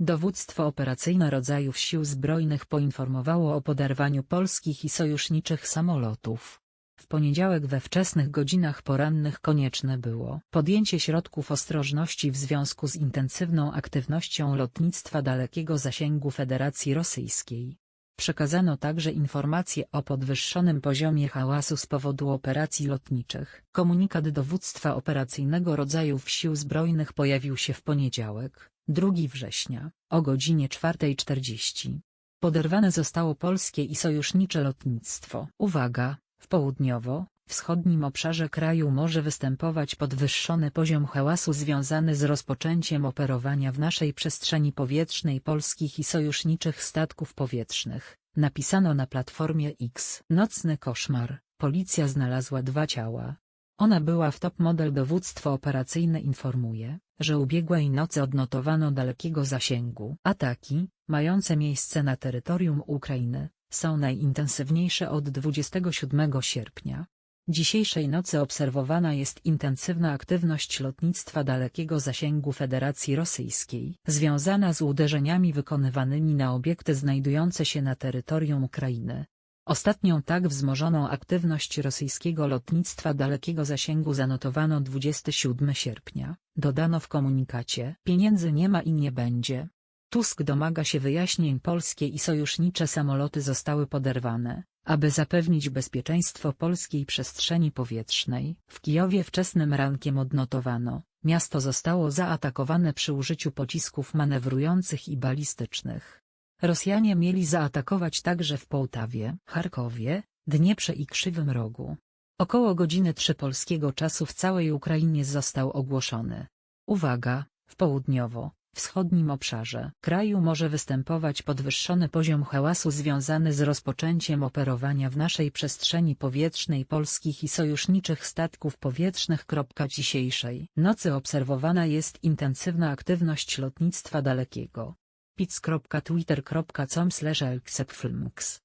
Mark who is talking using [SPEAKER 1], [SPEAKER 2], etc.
[SPEAKER 1] Dowództwo operacyjne rodzajów sił zbrojnych poinformowało o poderwaniu polskich i sojuszniczych samolotów. W poniedziałek we wczesnych godzinach porannych konieczne było podjęcie środków ostrożności w związku z intensywną aktywnością lotnictwa dalekiego zasięgu Federacji Rosyjskiej. Przekazano także informacje o podwyższonym poziomie hałasu z powodu operacji lotniczych. Komunikat dowództwa operacyjnego rodzajów sił zbrojnych pojawił się w poniedziałek, 2 września, o godzinie 4.40. Poderwane zostało polskie i sojusznicze lotnictwo. Uwaga, w południowo-wschodnim obszarze kraju może występować podwyższony poziom hałasu związany z rozpoczęciem operowania w naszej przestrzeni powietrznej polskich i sojuszniczych statków powietrznych, napisano na platformie X. Nocny koszmar, policja znalazła dwa ciała. Ona była w top model dowództwo operacyjne informuje, że ubiegłej nocy odnotowano dalekiego zasięgu ataki, mające miejsce na terytorium Ukrainy, są najintensywniejsze od 27 sierpnia. Dzisiejszej nocy obserwowana jest intensywna aktywność lotnictwa dalekiego zasięgu Federacji Rosyjskiej, związana z uderzeniami wykonywanymi na obiekty znajdujące się na terytorium Ukrainy. Ostatnią tak wzmożoną aktywność rosyjskiego lotnictwa dalekiego zasięgu zanotowano 27 sierpnia, dodano w komunikacie. Pieniędzy nie ma i nie będzie. Tusk domaga się wyjaśnień polskie i sojusznicze samoloty zostały poderwane, aby zapewnić bezpieczeństwo polskiej przestrzeni powietrznej. W Kijowie wczesnym rankiem odnotowano, miasto zostało zaatakowane przy użyciu pocisków manewrujących i balistycznych. Rosjanie mieli zaatakować także w Połtawie, Charkowie, Dnieprze i Krzywym Rogu. Około godziny 3 polskiego czasu w całej Ukrainie został ogłoszony. Uwaga, w południowo, wschodnim obszarze kraju może występować podwyższony poziom hałasu związany z rozpoczęciem operowania w naszej przestrzeni powietrznej polskich i sojuszniczych statków powietrznych. Dzisiejszej nocy obserwowana jest intensywna aktywność lotnictwa dalekiego. pic.twitter.com